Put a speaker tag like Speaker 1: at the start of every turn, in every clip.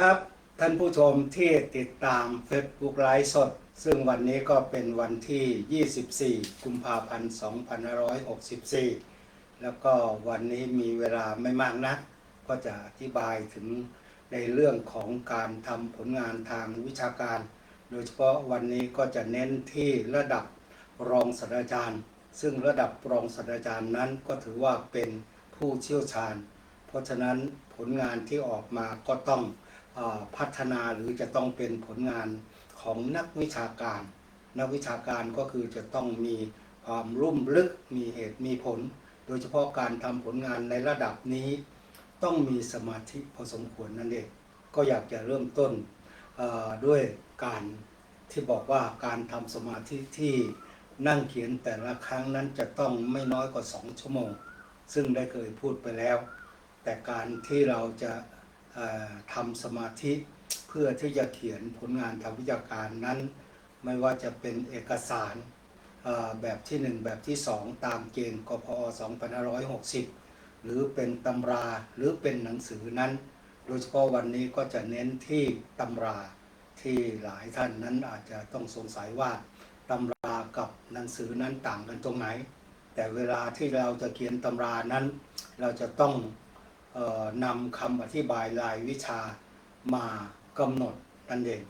Speaker 1: ครับท่านผู้ชมที่ติดตาม Facebook ไลฟ์สด ซึ่งวันนี้ก็เป็นวันที่ 24 กุมภาพันธ์ 2564 แล้วก็วันนี้มีเวลาไม่มากนัก ก็จะอธิบายถึงในเรื่องของการทำผลงานทางวิชาการ โดยเฉพาะวันนี้ก็จะเน้นที่ระดับรองศาสตราจารย์ ซึ่งระดับรองศาสตราจารย์นั้นก็ถือว่าเป็นผู้เชี่ยวชาญ เพราะฉะนั้นผลงานที่ออกมาก็ต้อง พัฒนาหรือจะต้องเป็นผลงานของนักวิชาการ นักวิชาการก็คือจะต้องมีความรุ่มลึกมีเหตุมีผล โดยเฉพาะการทำผลงานในระดับนี้ ต้องมีสมาธิพอสมควรนั่นเองก็อยากจะเริ่มต้นด้วยการที่บอกว่าการทำสมาธิที่นั่งเขียนแต่ละครั้งนั้นจะต้องไม่น้อยกว่า 2 ชั่วโมง ซึ่งได้เคยพูดไปแล้ว แต่การที่เราจะ ทำสมาธิเพื่อที่จะเขียนผลงานทางวิชาการนั้น ไม่ว่าจะเป็นเอกสารแบบที่ 1 แบบที่ 2 ตามเกณฑ์กพอ2560 หรือเป็นตำราหรือเป็นหนังสือนั้น โดยเฉพาะวันนี้ก็จะเน้นที่ตำราที่หลายท่านนั้นอาจจะต้องสงสัยว่าตำรากับหนังสือนั้นต่างกันตรงไหน แต่เวลาที่เราจะเขียนตำรานั้น เราจะต้อง นำคำอธิบายรายวิชามากำหนดนั่นเอง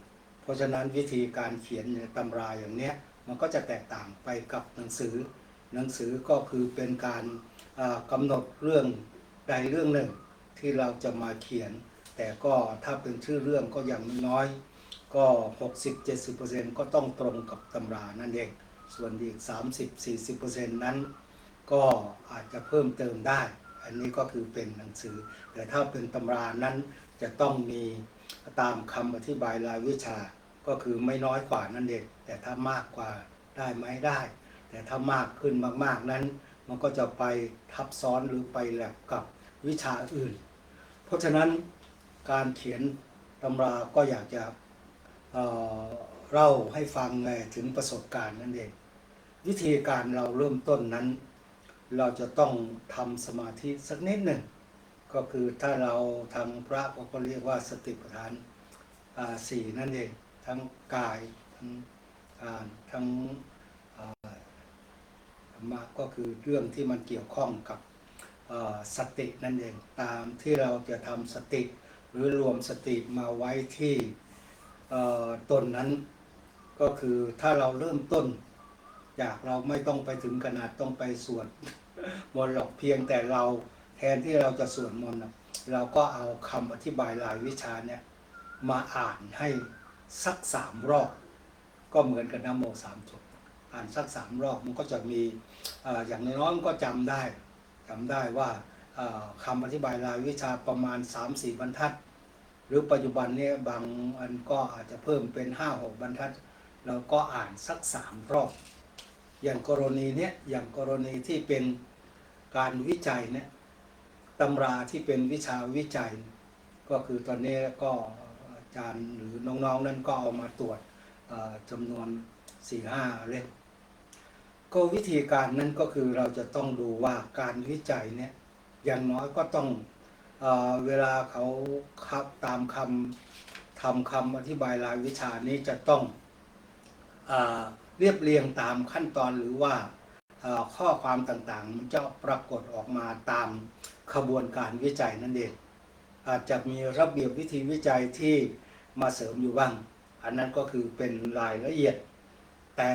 Speaker 1: เพราะฉะนั้นวิธีการเขียนในตำราอย่างเนี้ยมันก็จะแตกต่างไปกับหนังสือ หนังสือก็คือเป็นการกำหนดเรื่องใดเรื่องหนึ่งที่เราจะมาเขียน แต่ก็ถ้าเป็นชื่อเรื่องก็อย่างน้อยก็ 60-70%ก็ต้องตรงกับตำรานั่นเอง ส่วนอีก 30-40%นั้น ก็อาจจะเพิ่มเติมได้ อันนี้ก็คือเป็นหนังสือ แต่ถ้าเป็นตำรานั้นจะต้องมีตามคำอธิบายรายวิชา ก็คือไม่น้อยกว่านั่นเองแต่ถ้ามากกว่าได้ไหมได้ แต่ถ้ามากขึ้นมากๆนั้น มันก็จะไปทับซ้อนหรือไปแลบกับวิชาอื่น เพราะฉะนั้นการเขียนตำราก็อยากจะเเล่าให้ฟังไงถึงประสบการณ์นั่นเอง วิธีการเราเริ่มต้นนั้น เราจะต้องทำสมาธิสักนิดหนึ่ง ก็คือถ้าเราทางพระก็เรียกว่าสติปัฏฐานสี่นั่นเอง ทั้งกาย ทั้งการทั้งธรรมะก็คือเรื่องที่มันเกี่ยวข้องกับสตินั่นเอง ตามที่เราจะทำสติ หรือรวมสติมาไว้ที่ตนนั้น ก็คือถ้าเราเริ่มต้นจากเราไม่ต้องไปถึงขนาดต้องไปสวด มนต์หรอกเพียงแต่เราแทนที่เราจะสวดมนต์เราก็เอาคำอธิบายรายวิชาเนี่ยมาอ่านให้สักสามรอบ ก็เหมือนกับนโมสามจบอ่านสักสามรอบมันก็จะมีออย่างน้อยๆมันก็จำได้จำได้ว่าเอ่อคำอธิบายรายวิชาประมาณ 3-4 บรรทัด หรือปัจจุบันเนี้บางอันก็อาจจะเพิ่มเป็น 5-6 บรรทัด เราก็อ่านสักสามรอบ อย่างกรณีเนี้ยอย่างกรณีที่เป็น การวิจัยเนี่ยตำราที่เป็นวิชาวิจัย ก็คือตอนนี้ก็อาจารย์หรือน้องๆนั้นก็เอามาตรวจจำนวนสี่ห้าเล่มก็วิธีการนั้นก็คือเราจะต้องดูว่าการวิจัยเนี่ยอย่างน้อยก็ต้องเอเวลาเขาคับตามคำทำคำอธิบายรายวิชานี้จะต้องอเรียบเรียงตามขั้นตอนหรือว่า ข้อความต่างๆ มันจะปรากฏออกมาตามขบวนการวิจัยนั่นเองอาจจะมีระเบียบวิธีวิจัยที่มาเสริมอยู่บ้าง อันนั้นก็คือเป็นรายละเอียด แต่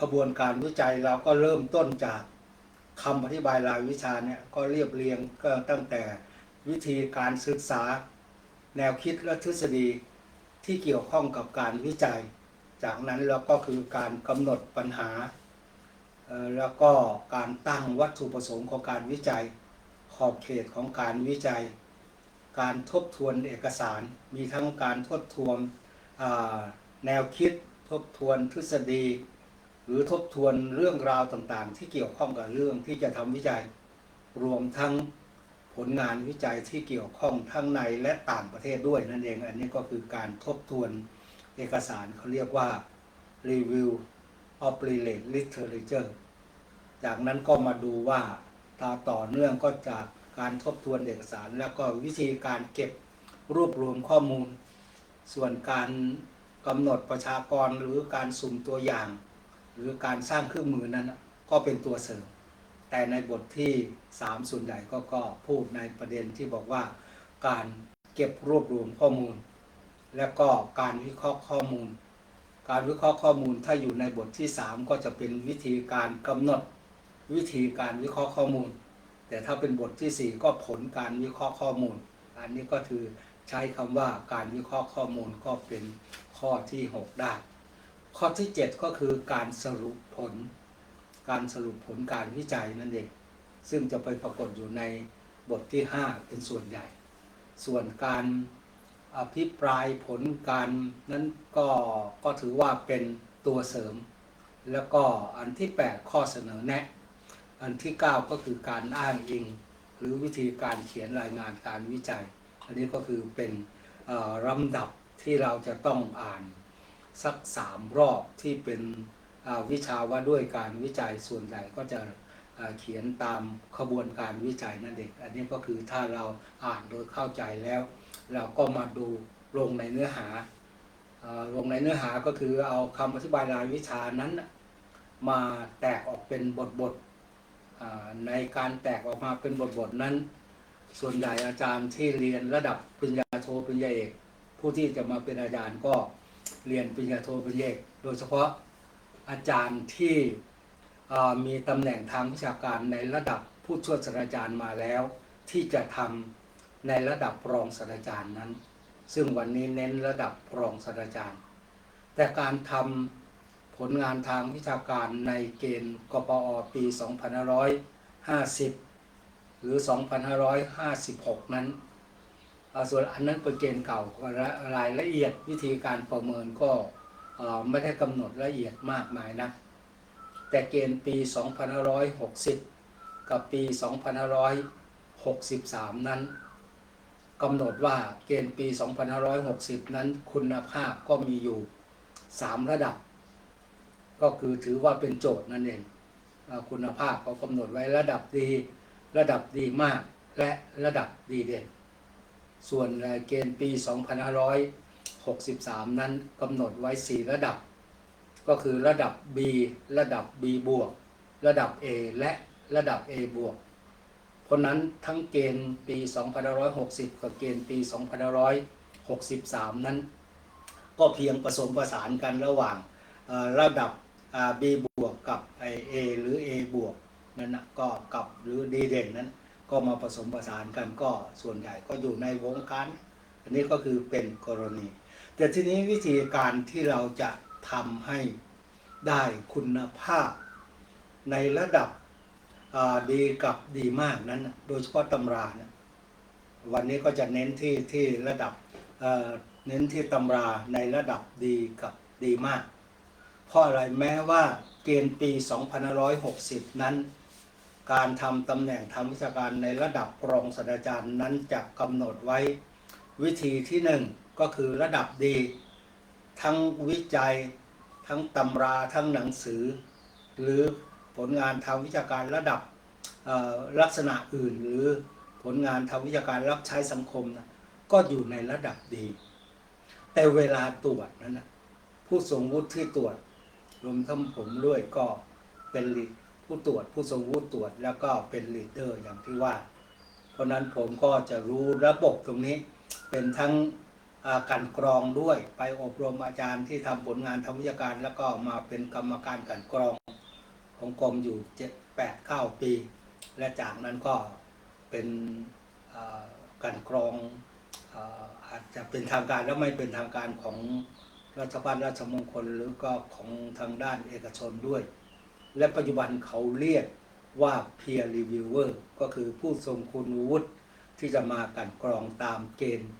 Speaker 1: ขบวนการวิจัยเราก็เริ่มต้นจากคำอธิบายรายวิชาเนี่ยก็เรียบเรียงก็ตั้งแต่วิธีการศึกษา แนวคิดและทฤษฎีที่เกี่ยวข้องกับการวิจัย จากนั้นเราก็คือการกำหนดปัญหา แล้วก็การตั้งวัตถุประสงค์ของการวิจัย ขอบเขตของการวิจัย การทบทวนเอกสาร มีทั้งการทบทวนแนวคิด ทบทวนทฤษฎี หรือทบทวนเรื่องราวต่างๆ ที่เกี่ยวข้องกับเรื่องที่จะทำวิจัย รวมทั้งผลงานวิจัยที่เกี่ยวข้องทั้งในและต่างประเทศด้วยนั่นเอง อันนี้ก็คือการทบทวนเอกสารเขาเรียกว่า Review of Relate Literature จากนั้นก็มาดูว่าตาต่อเนื่องก็จากการทบทวนเอกสาร แล้วก็วิธีการเก็บรวบรวมข้อมูล ส่วนการกำหนดประชากรหรือการสุ่มตัวอย่าง หรือการสร้างเครื่องมือนั้นก็เป็นตัวเสริม แต่ในบทที่ 3 ส่วนใหญ่ก็ก็พูดในประเด็นที่บอกว่า การเก็บรวบรวมข้อมูล และก็การวิเคราะห์ข้อมูล การวิเคราะห์ข้อมูลถ้าอยู่ในบทที่ 3 ก็จะเป็นวิธีการกำหนดวิธีการวิเคราะห์ข้อมูล แต่ถ้าเป็นบทที่ 4 ก็ผลการวิเคราะห์ข้อมูล อันนี้ก็คือใช้คำว่าการวิเคราะห์ข้อมูลก็เป็นข้อที่ 6 ได้ ข้อที่ 7 ก็คือการสรุปผล การสรุปผลการวิจัยนั่นเองซึ่งจะไปปรากฏอยู่ในบทที่ 5 เป็นส่วนใหญ่ ส่วนการ อภิปรายผลการนั้นก็ก็ถือว่าเป็นตัวเสริม แล้วก็อันที่ 8 ข้อเสนอแนะ อันที่ 9 ก็คือการอ้างอิง หรือวิธีการเขียนรายงานการวิจัย อันนี้ก็คือเป็นลำดับที่เราจะต้องอ่านสักสามรอบที่เป็นวิชาว่าด้วยการวิจัยส่วนใหญ่ก็จะเขียนตามขบวนการวิจัยนั่นเอง อันนี้ก็คือถ้าเราอ่านโดยเข้าใจแล้ว เราก็มาดูลงในเนื้อหาอลงในเนื้อหาก็คือเอาคำอธิบายรายวิชานั้น มาแตกออกเป็นบทบทๆในการแตกออกมาเป็นบทบทๆนั้น ส่วนใหญ่อาจารย์ที่เรียนระดับปริญญาโทปริญญาเอกผู้ที่จะมาเป็นอาจารย์ก็เรียนปริญญาโทปริญญาเอกโดยเฉพาะอาจารย์ที่มีตำแหน่งทางวิชาการในระดับผู้ช่วยศาสตราจารย์มาแล้ว ที่จะทำ ในระดับรองศาสตราจารย์นั้น ซึ่งวันนี้เน้นระดับรองศาสตราจารย์ แต่การทำผลงานทางวิชาการในเกณฑ์กปอปี 2550 หรือ 2556 นั้นเอ่อส่วนอันนั้นเป็นเกณฑ์เก่ารายละเอียดวิธีการประเมินก็ไม่ได้กำหนดละเอียดมากมายนะแต่เกณฑ์ปี 2560 กับปี 2563 นั้น กำหนดว่าเกณฑ์ปี 2560 นั้นคุณภาพก็มีอยู่ 3 ระดับ ก็คือถือว่าเป็นโจทย์นั่นเองคุณภาพเขากำหนดไว้ระดับดี ระดับดีมากและระดับดีเด่น ส่วนเกณฑ์ปี 2563 นั้นกำหนดไว้ 4 ระดับ ก็คือระดับ B ระดับ B บวกระดับ A และระดับ A บวก เพราะนั้นทั้งเกณฑ์ปี 2560 กับเกณฑ์ปี 2563 นั้น ก็เพียงผสมผสานกันระหว่างระดับ B บวกกับไอ้ A หรือ A บวกนั่นนะก็กับหรือดีเด่นนั้น ก็มาผสมผสานกันก็ส่วนใหญ่ก็อยู่ในวงการอันนี้ก็คือเป็นกรณี แต่ทีนี้วิธีการที่เราจะทำให้ได้คุณภาพในระดับ ดีกับดีมากนั้น โดยเฉพาะตำรานะวันนี้ก็จะเน้นที่ที่ระดับเอ่อเน้นที่ตำราในระดับดีกับดีมาก เพราะอะไรแม้ว่าเกณฑ์ปี 2560 นั้น การทำตำแหน่งทางวิชาการในระดับรองศาสตราจารย์นั้นจะกำหนดไว้ วิธีที่หนึ่งก็คือระดับดี ทั้งวิจัย ทั้งตำราทั้งหนังสือ หรือ ผลงานทางวิชาการระดับลักษณะอื่น หรือผลงานทางวิชาการรับใช้สังคมนะก็อยู่ในระดับดี แต่เวลาตรวจนั้นนะผู้ทรงวุฒิที่ตรวจ รวมทั้งผมด้วยก็เป็นผู้ตรวจผู้ทรงวุฒิตรวจแล้วก็เป็นลีดเดอร์อย่างที่ว่า เพราะนั้นผมก็จะรู้ระบบตรงนี้เป็นทั้งอ่ากลันกรองด้วยไปอบรมอาจารย์ที่ทำผลงานทางวิชาการ แล้วก็มาเป็นกรรมการกลันกรอง ของกรมอยู่เจ็ดแปดเก้าปี และจากนั้นก็เป็นอ่ากลันกรองอาจจะเป็นทางการแล้วไม่เป็นทางการของรัฐบาลราชมงคลหรือก็ของทางด้านเอกชนด้วย และปัจจุบันเขาเรียกว่า peer reviewer ก็คือผู้ทรงคุณวุฒิที่จะมากันกรองตามเกณฑ์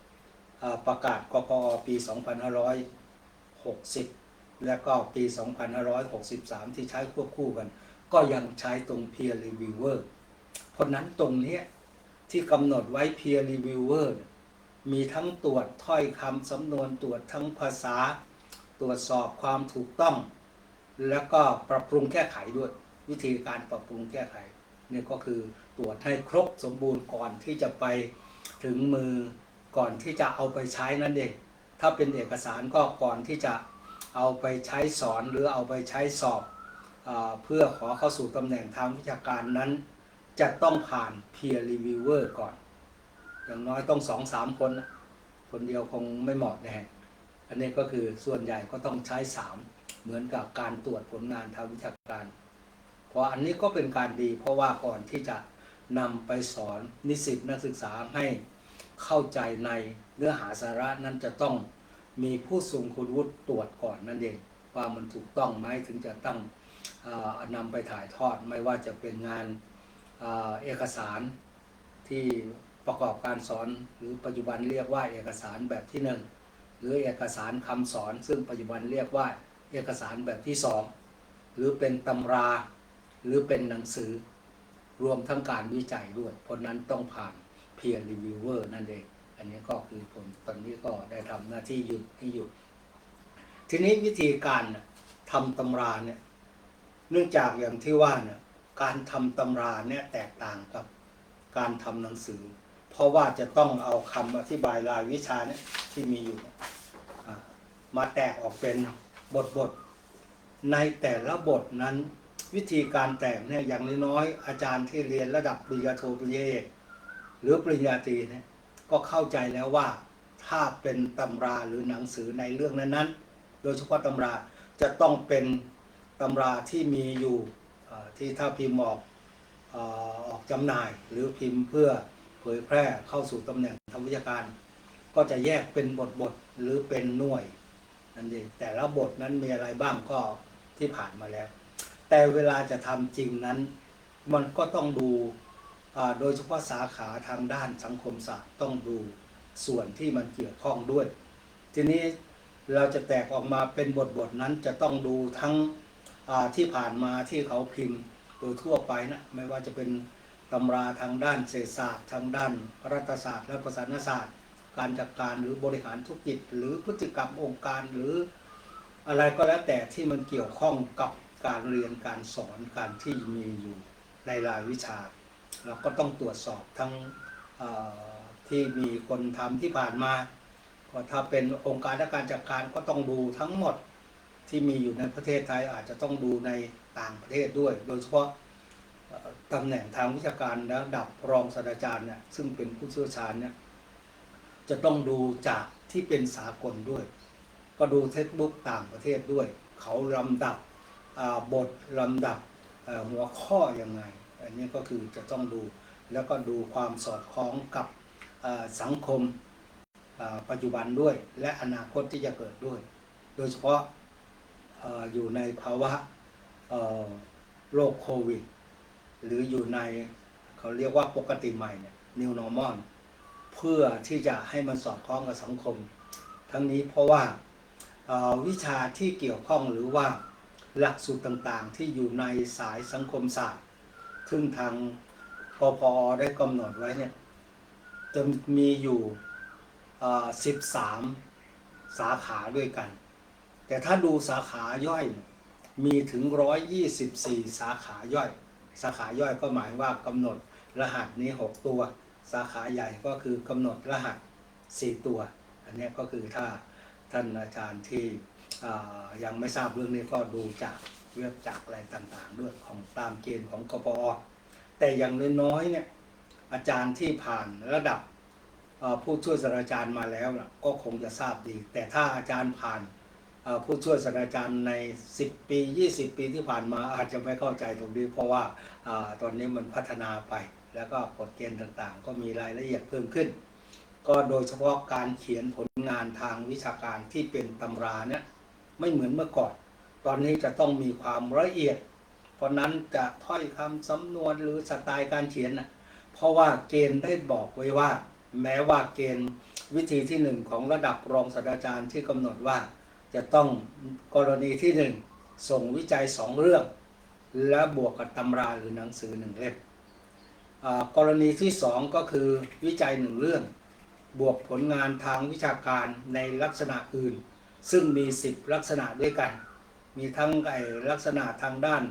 Speaker 1: ประกาศกกอปี 2560 และก็ปี 2563 ที่ใช้ควบคู่กัน ก็ยังใช้ตรง peer reviewer เพราะนั้นตรงนี้ที่กำหนดไว้ peer reviewer มีทั้งตรวจถ้อยคำสำนวนตรวจทั้งภาษา ตรวจสอบความถูกต้อง แล้วก็ปรับปรุงแก้ไขด้วย วิธีการปรับปรุงแก้ไขนี่ก็คือตรวจให้ครบสมบูรณ์ก่อนที่จะไปถึงมือก่อนที่จะเอาไปใช้นั่นเอง ถ้าเป็นเอกสารก็ก่อนที่จะ เอาไปใช้สอนหรือเอาไปใช้สอบอเพื่อขอเข้าสู่ตำแหน่งทางวิชาการนั้น จะต้องผ่าน peer reviewer ก่อน อย่างน้อยต้องสองสามคนนะคนเดียวคงไม่เหมาะแน่อันนี้ก็คือส่วนใหญ่ก็ต้องใช้สามเหมือนกับการตรวจผลงานทางวิชาการ เพราะอันนี้ก็เป็นการดี เพราะว่าก่อนที่จะนำไปสอนนิสิตนักศึกษาให้เข้าใจในเนื้อหาสาระนั้นจะต้อง มีผู้ทรงคุณวุฒิตรวจก่อนนั่นเอง ว่ามันถูกต้องไหมถึงจะตั้งนำไปถ่ายทอดไม่ว่าจะเป็นงานเอกสารที่ประกอบการสอนหรือปัจจุบันเรียกว่าเอกสารแบบที่หนึ่งหรือเอกสารคำสอน ซึ่งปัจจุบันเรียกว่าเอกสารแบบที่สองหรือเป็นตำราหรือเป็นหนังสือรวมทั้งการวิจัยด้วย เพราะนั้นต้องผ่าน peer reviewer นั่นเอง นนี้ก็คือผมตอนนี้ก็ได้ทำหน้าที่อยู่ที่อยู่ทีนี้วิธีการน่ะทำตำราเนี่ย เนื่องจากอย่างที่ว่าเนี่ยการทำตำราเนี่ยแตกต่างกับการทำหนังสือ เพราะว่าจะต้องเอาคำอธิบายรายวิชาเนี่ยที่มีอยู่มาแตกออกเป็นบทบท ในแต่ละบทนั้นวิธีการแต่งเนี่ยอย่างน้อยๆอาจารย์ที่เรียนระดับปริญญาโทปริญญาเอกหรือปริญญาตรีเนี่ย ก็เข้าใจแล้วว่าถ้าเป็นตำราหรือหนังสือในเรื่องนั้นๆ โดยเฉพาะตำราจะต้องเป็นตำราที่มีอยู่ที่ถ้าพิมพ์ออกออกจำหน่าย หรือพิมพ์เพื่อเผยแพร่เข้าสู่ตำแหน่งทางวิชาการ ก็จะแยกเป็นบทบทๆหรือเป็นหน่วยนั่นเองแต่ละบทนั้นมีอะไรบ้างก็ที่ผ่านมาแล้ว แต่เวลาจะทำจริงนั้น มันก็ต้องดู โดยเฉพาะสาขาทางด้านสังคมศาสตร์ต้องดูส่วนที่มันเกี่ยวข้องด้วย ทีนี้เราจะแตกออกมาเป็นบทบทนั้นจะต้องดูทั้งที่ผ่านมาที่เขาพิมพ์โดยทั่วไปนะไม่ว่าจะเป็นตำราทางด้านเศรษฐศาสตร์ทางด้านรัฐศาสตร์และประสานศาสตร์ การจัดการหรือบริหารธุรกิจ หรือพฤติกรรมองค์การหรืออะไรก็แล้วแต่ที่มันเกี่ยวข้องกับการเรียนการสอนการที่มีอยู่ในรายวิชา ก็ต้องตรวจสอบทั้งที่มีคนทำที่ผ่านมา ก็ถ้าเป็นองค์การและการจัดการก็ต้องดูทั้งหมดที่มีอยู่ในประเทศไทยอาจจะต้องดูในต่างประเทศด้วย โดยเฉพาะตำแหน่งทางวิชาการระดับรองศาสตราจารย์เนี่ยซึ่งเป็นผู้เชี่ยวชาญเนี่ยจะต้องดูจากที่เป็นสากลด้วย ก็ดูเทคบุ๊กต่างประเทศด้วย เขาลำดับบทลำดับหัวข้อยังไง อันนี้ก็คือจะต้องดู แล้วก็ดูความสอดคล้องกับสังคมปัจจุบันด้วย และอนาคตที่จะเกิดด้วย โดยเฉพาะอยู่ในภาวะโรคโควิด หรืออยู่ในเขาเรียกว่าปกติใหม่เนี่ย new normal เพื่อที่จะให้มันสอดคล้องกับสังคม ทั้งนี้เพราะว่าวิชาที่เกี่ยวข้องหรือว่าหลักสูตรต่างๆ ที่อยู่ในสายสังคมศาสตร์ ซึ่งทางปพอได้กำหนดไว้เนี่ยจะมีอยู่อ่อ13 สาขาด้วยกัน แต่ถ้าดูสาขาย่อยเนี่ยมีถึง 124 สาขาย่อย สาขาย่อยก็หมายว่ากำหนดรหัสนี้ 6 ตัว สาขาใหญ่ก็คือกำหนดรหัส 4 ตัว อันนี้ก็คือถ้าท่านอาจารย์ที่อ่ายังไม่ทราบเรื่องนี้ก็ดูจาก เว็บจากอะไรต่างๆ ด้วยของตามเกณฑ์ของกปอแต่อย่างน้อยๆเนี่ยอาจารย์ที่ผ่านระดับผู้ช่วยศาสตราจารย์มาแล้วนะก็คงจะทราบดี แต่ถ้าอาจารย์ผ่านผู้ช่วยศาสตราจารย์ใน 10 ปี 20 ปีที่ผ่านมาอาจจะไม่เข้าใจตรงนี้ เพราะว่าตอนนี้มันพัฒนาไป แล้วก็กฎเกณฑ์ต่างๆ ก็มีรายละเอียดเพิ่มขึ้น ก็โดยเฉพาะการเขียนผลงานทางวิชาการที่เป็นตำราเนี่ยไม่เหมือนเมื่อก่อน ตอนนี้จะต้องมีความละเอียด เพราะนั้นจะถ้อยคำสำนวนหรือสไตล์การเขียนนะเพราะว่าเกณฑ์ได้บอกไว้ว่า แม้ว่าเกณฑ์วิธีที่หนึ่งของระดับรองศาสตราจารย์ที่กำหนดว่า จะต้องกรณีที่หนึ่งส่งวิจัยสองเรื่อง และบวกกับตำราหรือหนังสือหนึ่งเล่มกรณีที่สองก็คือวิจัยหนึ่งเรื่อง บวกผลงานทางวิชาการในลักษณะอื่น ซึ่งมี 10 ลักษณะด้วยกัน มีทั้งไอลักษณะทางด้าน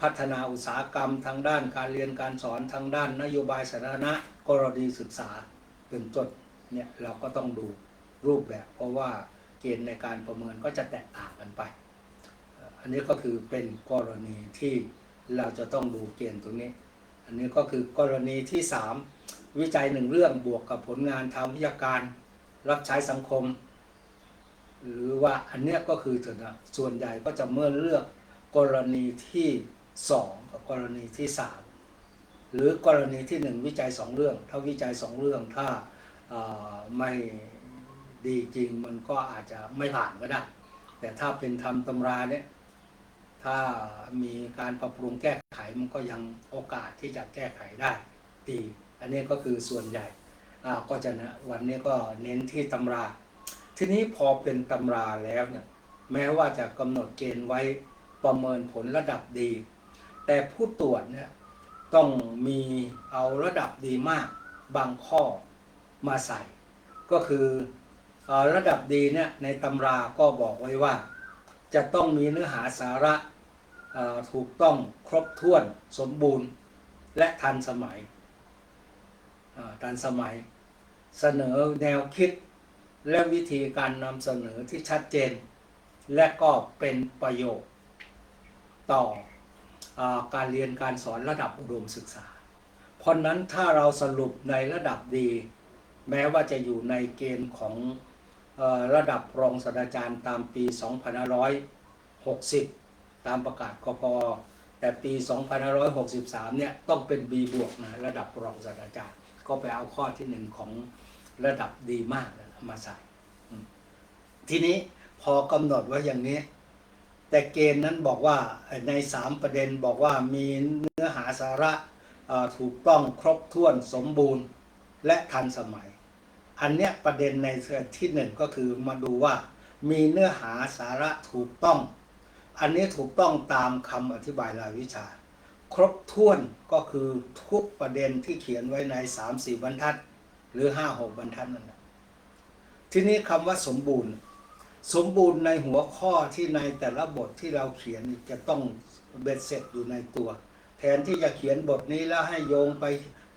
Speaker 1: พัฒนาอุตสาหกรรม ทางด้านการเรียนการสอนทางด้านนโยบายสาธารณะกรณีศึกษาเป็นต้นเนี่ยเราก็ต้องดูรูปแบบ เพราะว่าเกณฑ์ในการประเมินก็จะแตกต่างกันไป อันนี้ก็คือเป็นกรณีที่เราจะต้องดูเกณฑ์ตรงนี้ อันนี้ก็คือกรณีที่ 3 วิจัยหนึ่งเรื่องบวกกับผลงานทางวิชาการ รับใช้สังคม หรือว่าอันเนี้ยก็คือส่วนใหญ่ก็จะเมื่อเลือกกรณีที่สองกับกรณีที่สามหรือกรณีที่หนึ่งวิจัยสองเรื่อง ถ้าวิจัยสองเรื่องถ้าไม่ดีจริงมันก็อาจจะไม่ผ่านก็ได้ แต่ถ้าเป็นทำตำราเนี่ยถ้ามีการปรับปรุงแก้ไขมันก็ยังโอกาสที่จะแก้ไขได้ดี อันนี้ก็คือส่วนใหญ่ก็จะนะวันนี้ก็เน้นที่ตำรา ทีนี้พอเป็นตำราแล้วเนี่ย แม้ว่าจะกำหนดเกณฑ์ไว้ประเมินผลระดับดี แต่ผู้ตรวจเนี่ยต้องมีเอาระดับดีมากบางข้อมาใส่ ก็คืออระดับดีเนี่ยในตำราก็บอกไว้ว่า จะต้องมีเนื้อหาสาระถูกต้องครบถ้วนสมบูรณ์และทันสมัยทันสมัย เสนอแนวคิด และวิธีการนำเสนอที่ชัดเจน และก็เป็นประโยชน์ต่ออการเรียนการสอนระดับอุดมศึกษา เพราะนั้นถ้าเราสรุปในระดับดี แม้ว่าจะอยู่ในเกณฑ์ของอระดับรองศาสตราจารย์ตามปี 2560 ตามประกาศกพแต่ปี 2563 เนี่ยต้องเป็น B บวกนะระดับรองศาสตราจารย์ ก็ไปเอาข้อที่หนึ่งของระดับดีมากนะ มาใส่ทีนี้พอกำหนดไว่าอย่างนี้ แต่เกณฑ์นั้นบอกว่าในสามประเด็นบอกว่ามีเนื้อหาสาระถูกต้องครบถ้วนสมบูรณ์และทันสมัย อันเนี้ยประเด็นในที่หนึ่งก็คือมาดูว่ามีเนื้อหาสาระถูกต้อง อันนี้ถูกต้องตามคำอธิบายรายวิชา ครบถ้วนก็คือทุกประเด็นที่เขียนไว้ในสามสี่บรรทัด หรือห้าหกบรรทัดนั่นแหละ ทีนี้คำว่าสมบูรณ์ สมบูรณ์ในหัวข้อที่ในแต่ละบทที่เราเขียนจะต้องเบ็ดเสร็จอยู่ในตัว แทนที่จะเขียนบทนี้แล้วให้โยงไป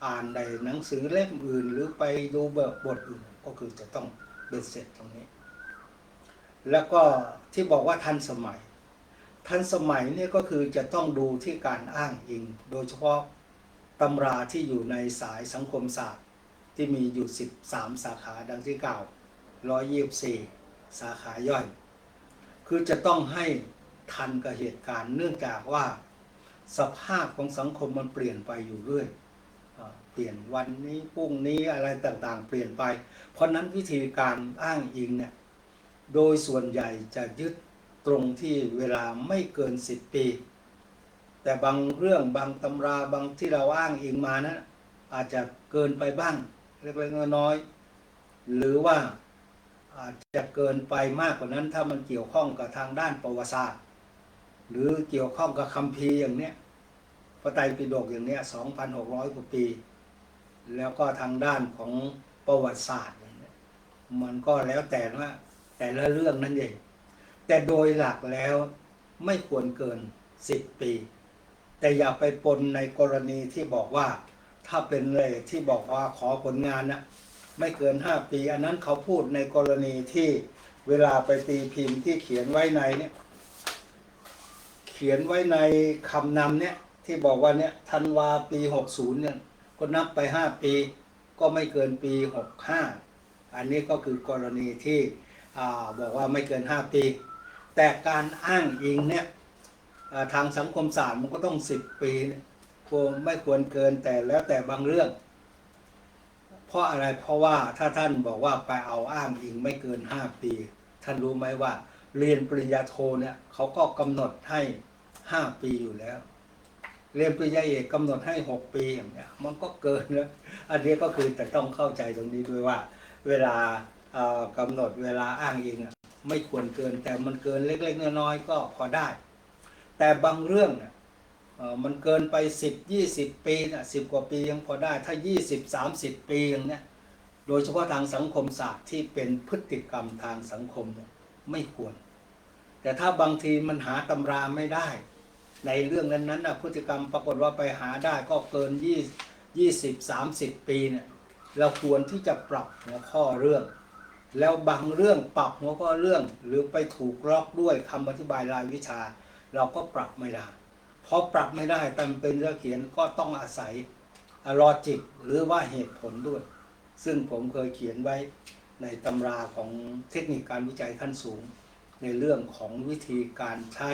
Speaker 1: อ่านในหนังสือเล่มอื่น หรือไปดูแบบบทอื่นก็คือจะต้องเบ็ดเสร็จตรงนี้ แล้วก็ที่บอกว่าทันสมัย ทันสมัยนี่ก็คือจะต้องดูที่การอ้างอิง โดยเฉพาะตำราที่อยู่ในสายสังคมศาสตร์ที่มีอยู่ 13 สาขาดังที่กล่าว 124 สาขาย่อย คือจะต้องให้ทันกับเหตุการณ์เนื่องจากว่าสภาพของสังคมมันเปลี่ยนไปอยู่เรื่อยเปลี่ยนวันนี้พรุ่งนี้อะไรต่างๆ เปลี่ยนไป เพราะฉะนั้นวิธีการอ้างอิงเนี่ยโดยส่วนใหญ่จะยึดตรงที่เวลาไม่เกิน 10 ปี แต่บางเรื่องบางตำราบางที่เราอ้างอิงมานะอาจจะเกินไปบ้างเล็กๆน้อยๆหรือว่า อาจจะเกินไปมากกว่านั้น ถ้ามันเกี่ยวข้องกับทางด้านประวัติศาสตร์ หรือเกี่ยวข้องกับคัมภีร์อย่างเนี้ยพระไตรปิฎกอย่างเนี้ย2,600กว่าปี แล้วก็ทางด้านของประวัติศาสตร์มันก็แล้วแต่ว่าแต่ละเรื่องนั่นเอง แต่โดยหลักแล้วไม่ควรเกิน10ปี แต่อย่าไปปนในกรณีที่บอกว่า ถ้าเป็นเลยที่บอกว่าขอผลงานนะ ไม่เกิน 5 ปี อันนั้นเขาพูดในกรณีที่เวลาไปตีพิมพ์ที่เขียนไว้ในเนี่ยเขียนไว้ในคำนำเนี่ยที่บอกว่าเนี่ยธันวาปี 60เนี่ยก็นับไป 5 ปีก็ไม่เกินปี 65 อันนี้ก็คือกรณีที่อบอกว่าไม่เกิน 5 ปี แต่การอ้างอิงเนี่ยทางสังคมศาสตร์มันก็ต้อง 10 ปีควรไม่ควรเกินแต่แล้วแต่บางเรื่อง เพราะอะไรเพราะว่าถ้าท่านบอกว่าไปเอาอ้างอิงไม่เกิน5ปี ท่านรู้ไหมว่า เรียนปริญญาโทเนี่ยเขาก็กำหนดให้5ปีอยู่แล้ว เรียนปริญญาเอกกำหนดให้6ปีอย่างเงี้ยมันก็เกินแล้วอันนี้ก็คือแต่ต้องเข้าใจตรงนี้ด้วยว่า เวลาเอ่อกำหนดเวลาอ้างอิงไม่ควรเกิน แต่มันเกินเล็ก ๆ น้อยๆก็พอได้ แต่บางเรื่องเนี่ย มันเกินไป 10 20 ปีนะสิกว่าปียังพอได้ ถ้า 20 30 ปีอย่างเนี้ยโดยเฉพาะทางสังคมศาสตร์ที่เป็นพฤติกรรมทางสังคมเนี่ยไม่ควร แต่ถ้าบางทีมันหาตำราไม่ได้ ในเรื่องนั้นๆนะพฤติกรรมปรากฏว่าไปหาได้ก็เกิน 20 20 30 ปีเนี่ยเราควรที่จะปรับหัวข้อเรื่อง แล้วบางเรื่องปรับหัวข้อเรื่อง หรือไปถูกล็อกด้วยคำอธิบายรายวิชา เราก็ปรับไม่ได้ พอปรับไม่ได้แต่มันเป็นเรื่องเขียนก็ต้องอาศัยลอจิกหรือว่าเหตุผลด้วย ซึ่งผมเคยเขียนไว้ในตำราของเทคนิคการวิจัยขั้นสูง ในเรื่องของวิธีการใช้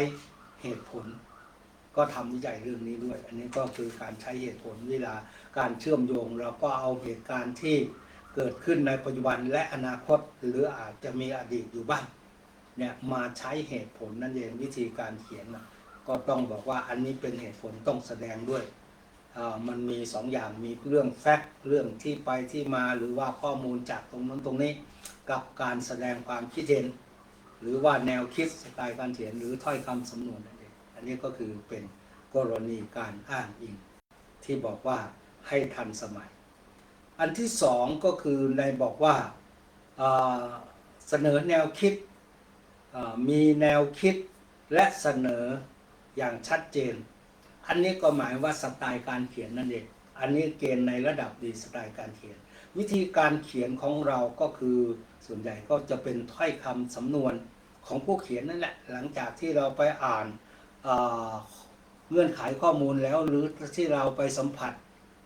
Speaker 1: เหตุผล ก็ทำวิจัยเรื่องนี้ด้วย อันนี้ก็คือการใช้เหตุผลเวลาการเชื่อมโยงเราก็เอาเหตุการณ์ที่เกิดขึ้นในปัจจุบันและอนาคตหรืออาจจะมีอดีตอยู่บ้างเนี่ยมาใช้เหตุผลนั่นเองวิธีการเขียนนะ ก็ต้องบอกว่าอันนี้เป็นเหตุผลต้องแสดงด้วย มันมีสองอย่างมีเรื่องแฟกต์เรื่องที่ไปที่มาหรือว่าข้อมูลจากตรงนั้นตรงนี้ กับการแสดงความคิดเห็น หรือว่าแนวคิดสไตล์การเขียนหรือถ้อยคำสำนวนนั่นเองอันนี้ก็คือเป็นกรณีการอ้างอิง ที่บอกว่าให้ทันสมัย อันที่สองก็คือในบอกว่าเสนอแนวคิดมีแนวคิดและเสนอ อย่างชัดเจน อันนี้ก็หมายว่าสไตล์การเขียนนั่นเอง อันนี้เกณฑ์ในระดับดีสไตล์การเขียน วิธีการเขียนของเราก็คือส่วนใหญ่ก็จะเป็นถ้อยคำสำนวนของผู้เขียนนั่นแหละ หลังจากที่เราไปอ่านเงื่อนไขข้อมูลแล้วหรือที่เราไปสัมผัส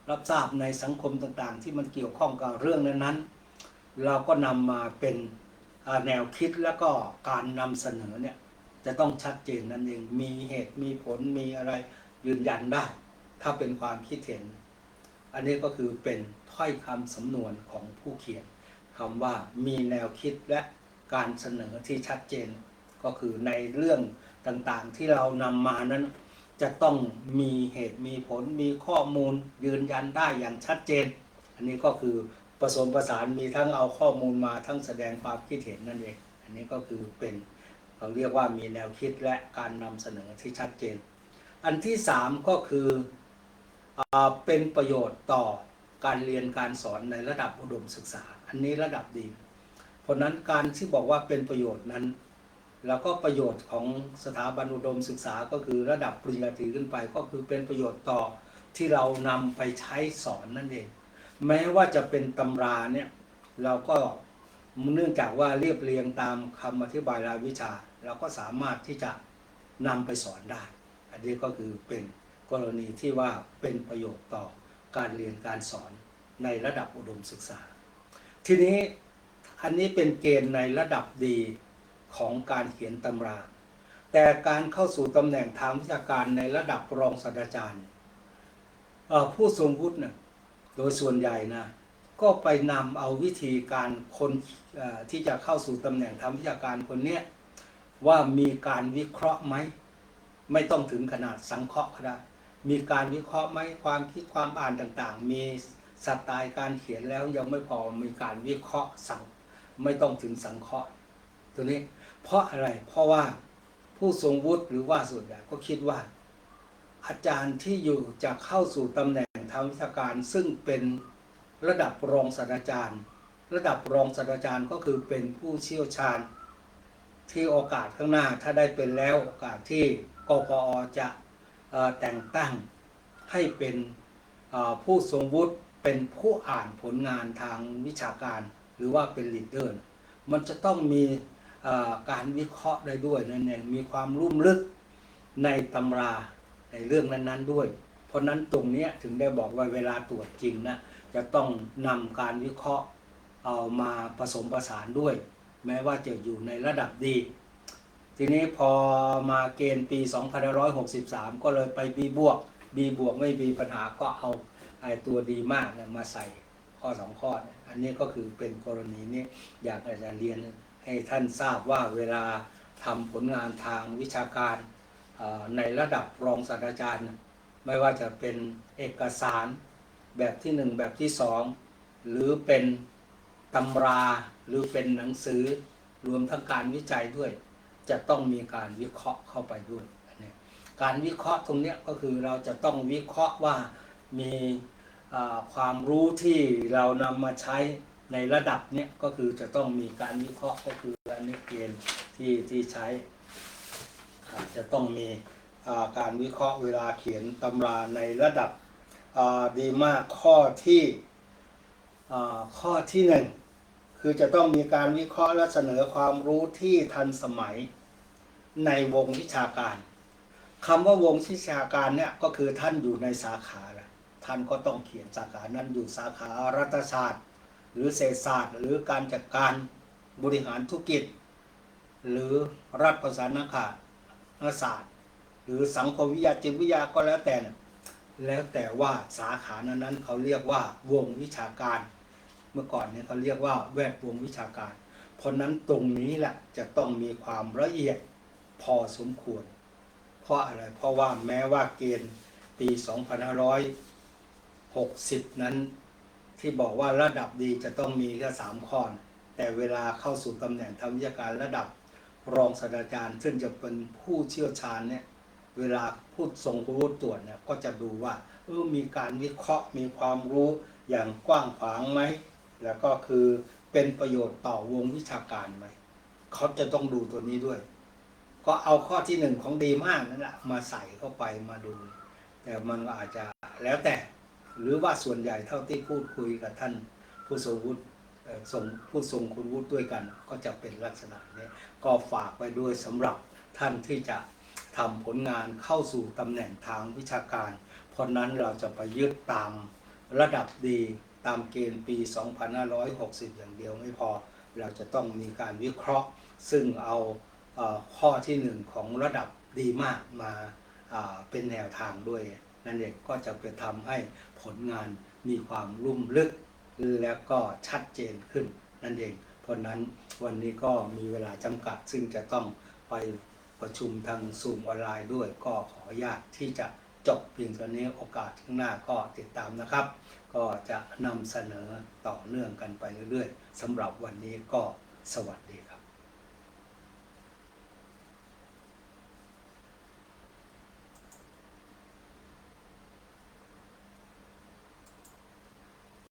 Speaker 1: รับทราบในสังคมต่างๆ ที่มันเกี่ยวข้องกับเรื่องนั้นๆ เราก็นำมาเป็นแนวคิดแล้วก็การนำเสนอเนี่ย จะต้องชัดเจนนั่นเองมีเหตุมีผลมีอะไรยืนยันได้ ถ้าเป็นความคิดเห็น อันนี้ก็คือเป็นถ้อยคำสำนวนของผู้เขียนคำว่ามีแนวคิดและการเสนอที่ชัดเจน ก็คือในเรื่องต่างๆที่เรานำมานั้น จะต้องมีเหตุมีผลมีข้อมูลยืนยันได้อย่างชัดเจน อันนี้ก็คือผสมผสานมีทั้งเอาข้อมูลมาทั้งแสดงความคิดเห็นนั่นเอง อันนี้ก็คือเป็น เราเรียกว่ามีแนวคิดและการนำเสนอที่ชัดเจน อันที่สามก็คืออเป็นประโยชน์ต่อการเรียนการสอนในระดับอุดมศึกษา อันนี้ระดับดี เพราะฉะนั้นการที่บอกว่าเป็นประโยชน์นั้น แล้วก็ประโยชน์ของสถาบันอุดมศึกษาก็คือระดับปริญญาตรีขึ้นไป ก็คือเป็นประโยชน์ต่อที่เรานำไปใช้สอนนั่นเอง แม้ว่าจะเป็นตำราเนี่ยเราก็เนื่องจากว่าเรียบเรียงตามคำอธิบายรายวิชา เราก็สามารถที่จะนำไปสอนได้ อันนี้ก็คือเป็นกรณีที่ว่าเป็นประโยชน์ต่อการเรียนการสอนในระดับอุดมศึกษา ทีนี้อันนี้เป็นเกณฑ์ในระดับดีของการเขียนตำรา แต่การเข้าสู่ตำแหน่งทางวิชาการในระดับรองศาสตราจารย์ผู้ทรงวุฒิโดยส่วนใหญ่นะก็ไปนำเอาวิธีการคนที่จะเข้าสู่ตำแหน่งทางวิชาการคนเนี้ย ว่ามีการวิเคราะห์ไหม ไม่ต้องถึงขนาดสังเคราะห์ก็ได้ มีการวิเคราะห์ไหมความคิดความอ่านต่างๆ มีสไตล์การเขียนแล้วยังไม่พอมีการวิเคราะห์สังไม่ต้องถึงสังเคราะห์ตัวนี้ เพราะอะไรเพราะว่าผู้ทรงวุฒิหรือว่าส่วนใหญ่ก็คิดว่า อาจารย์ที่อยู่จะเข้าสู่ตำแหน่งทางวิชาการ ซึ่งเป็นระดับรองศาสตราจารย์ ระดับรองศาสตราจารย์ก็คือเป็นผู้เชี่ยวชาญ ที่โอกาสข้างหน้าถ้าได้เป็นแล้วโอกาสที่กกอจะแต่งตั้งให้เป็นผู้ทรงวุฒิเป็นผู้อ่านผลงานทางวิชาการ หรือว่าเป็นลีดเดอร์มันจะต้องมีการวิเคราะห์ได้ด้วยนั่นเองมีความรุ่มลึกในตำราในเรื่องนั้นๆด้วย เพราะนั้นตรงนี้ถึงได้บอกว่าเวลาตรวจจริงนะจะต้องนำการวิเคราะห์เอามาผสมผสานด้วย แม้ว่าจะอยู่ในระดับดี ทีนี้พอมาเกณฑ์ปี 2563 ก็เลยไป B บวก B บวกไม่มีปัญหาก็เอาไอ้ตัวดีมากมาใส่ข้อสองข้ออันนี้ก็คือเป็นกรณีนี้อยากจะเรียนให้ท่านทราบว่าเวลาทำผลงานทางวิชาการในระดับรองศาสตราจารย์ ไม่ว่าจะเป็นเอกสารแบบที่หนึ่งแบบที่สองหรือเป็นตำรา หรือเป็นหนังสือรวมทั้งการวิจัยด้วย จะต้องมีการวิเคราะห์เข้าไปด้วยนการวิเคราะห์ตรงนี้ก็คือเราจะต้องวิเคราะห์ว่ามีความรู้ที่เรานำมาใช้ในระดับเนี้ยก็คือจะต้องมีการวิเคราะห์ก็คืออันนี้เกณฑ์ที่ที่ใช้จะต้องมีการวิเคราะห์เวลาเขียนตำราในระดับดีมากข้อที่ข้อที่หนึ่ง คือจะต้องมีการวิเคราะห์และเสนอความรู้ที่ทันสมัยในวงวิชาการคำว่าวงวิชาการเนี่ยก็คือท่านอยู่ในสาขาละท่านก็ต้องเขียนสาขานั้นอยู่สาขารัฐศาสตร์ หรือเศรษฐศาสตร์ หรือการจัดการบริหารธุรกิจ หรือรัฐประศาสนศาสตร์ หรือสังคมวิทยาจิตวิทยาก็แล้วแต่ แล้วแต่ว่าสาขานั้นนั้นเขาเรียกว่าวงวิชาการ เมื่อก่อนเนี่ยเขาเรียกว่าแวดวงวิชาการ เพราะนั้นตรงนี้แหละจะต้องมีความละเอียดพอสมควร เพราะอะไร เพราะว่าแม้ว่าเกณฑ์ปี 2560 นั้น ที่บอกว่าระดับดีจะต้องมีแค่สามข้อ แต่เวลาเข้าสู่ตำแหน่งทางวิชาการระดับรองศาสตราจารย์ ซึ่งจะเป็นผู้เชี่ยวชาญเนี่ยเวลาพูดส่งผู้ตรวจเนี่ยก็จะดูว่าเออมีการวิเคราะห์มีความรู้อย่างกว้างขวางไหม แล้วก็คือเป็นประโยชน์ต่อวงวิชาการไหมเขาจะต้องดูตัวนี้ด้วย ก็เอาข้อที่หนึ่งของดีมากนั่นแหละมาใส่เข้าไปมาดู แต่มันก็อาจจะแล้วแต่ หรือว่าส่วนใหญ่เท่าที่พูดคุยกับท่านผู้ทรงวุฒิทรงผู้ทรงคุณวุฒิด้วยกัน ก็จะเป็นลักษณะนี้ก็ฝากไปด้วยสำหรับท่านที่จะทำผลงานเข้าสู่ตำแหน่งทางวิชาการ เพราะนั้นเราจะไปยึดตามระดับดีามเกณฑ์ปี 2560 อย่างเดียวไม่พอ เราจะต้องมีการวิเคราะห์ ซึ่งเอาข้อที่หนึ่งของระดับดีมากมาเป็นแนวทางด้วย นั่นเองก็จะไปทำให้ผลงานมีความลุ่มลึก และก็ชัดเจนขึ้นนั่นเอง เพราะนั้นวันนี้ก็มีเวลาจำกัด ซึ่งจะต้องไปประชุมทางซูมออนไลน์ด้วย ก็ขออนุญาตที่จะจบเพียงเท่านี้โอกาสข้างหน้าก็ติดตามนะครับ ก็จะนำเสนอต่อเนื่องกันไปเรื่อยๆสำหรับวันนี้ก็สวัสดี